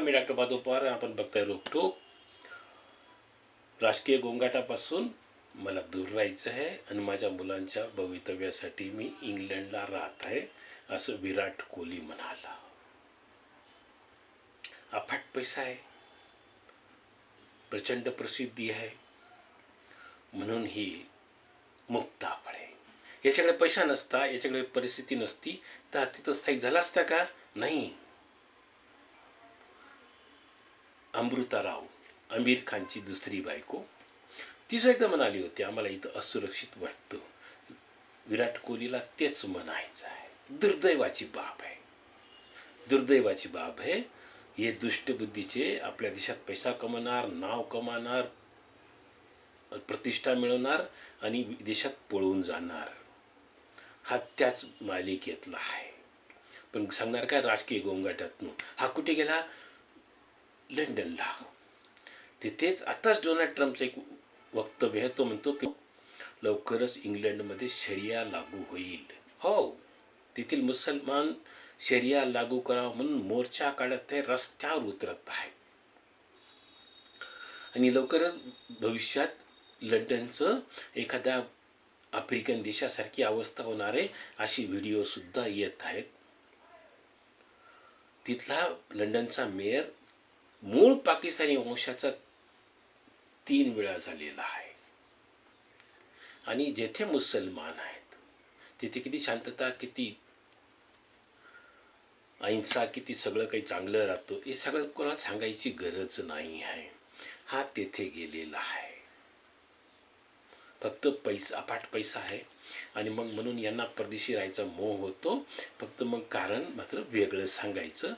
मी doctor Madhav Pawar आपण बघताय रोखोक राजकीय गोंगाटापासून मला दूर राहायचं आहे आणि माझ्या मुलांच्या भवितव्यासाठी मी इंग्लंडला राहत आहे असं विराट कोहली म्हणाला. अफाट पैसा आहे. प्रचंड प्रसिद्धी आहे. म्हणून ही मुक्ता फळे याच्याकडे पैसा नसता याच्याकडे परिस्थिती नसती तर तिथं स्थायिक झाला असता का? नाही. अमृता राव आमिर खानची दुसरी बायको. ती सुद्धा एकदा म्हणाली होती आम्हाला इथं असुरक्षित वाटतं. विराट कोहलीला तेच म्हणायचं आहे. दुर्दैवाची बाब आहे. दुर्दैवाची बाब आहे हे दुष्टबुद्धीचे आपल्या देशात पैसा कमवणार नाव कमावणार प्रतिष्ठा मिळवणार आणि विदेशात पळून जाणार. हा त्याच मालिकेतला आहे. पण सांगणार काय राजकीय गोंगाटातून? हा कुठे गेला? लंडनला तिथेच आताच डोनाल्ड ट्रम्पचं एक वक्तव्य आहे. तो म्हणतो की लवकरच इंग्लंडमध्ये शरिया लागू होईल. हो तेथील मुसलमान शरिया लागू करावा म्हणून मोर्चा काढत ते रस्त्यावर उतरत आहेत. आणि लवकरच भविष्यात लंडनचं एखाद्या आफ्रिकन देशासारखी अवस्था होणार आहे अशी व्हिडिओसुद्धा येत आहेत. तिथला लंडनचा मेयर मूळ पाकिस्तानी वंशाचा तीन वेळा झालेला आहे. आणि जेथे मुसलमान आहेत तिथे किती शांतता किती अहिंसा किती सगळं काही चांगलं राहतं हे सगळं कोणाला सांगायची गरज नाही आहे. हा तेथे गेलेला आहे. फक्त पैसा अफाट पैसा आहे. आणि मग म्हणून यांना परदेशी राहायचा मोह होतो. फक्त मग कारण मात्र वेगळं सांगायचं.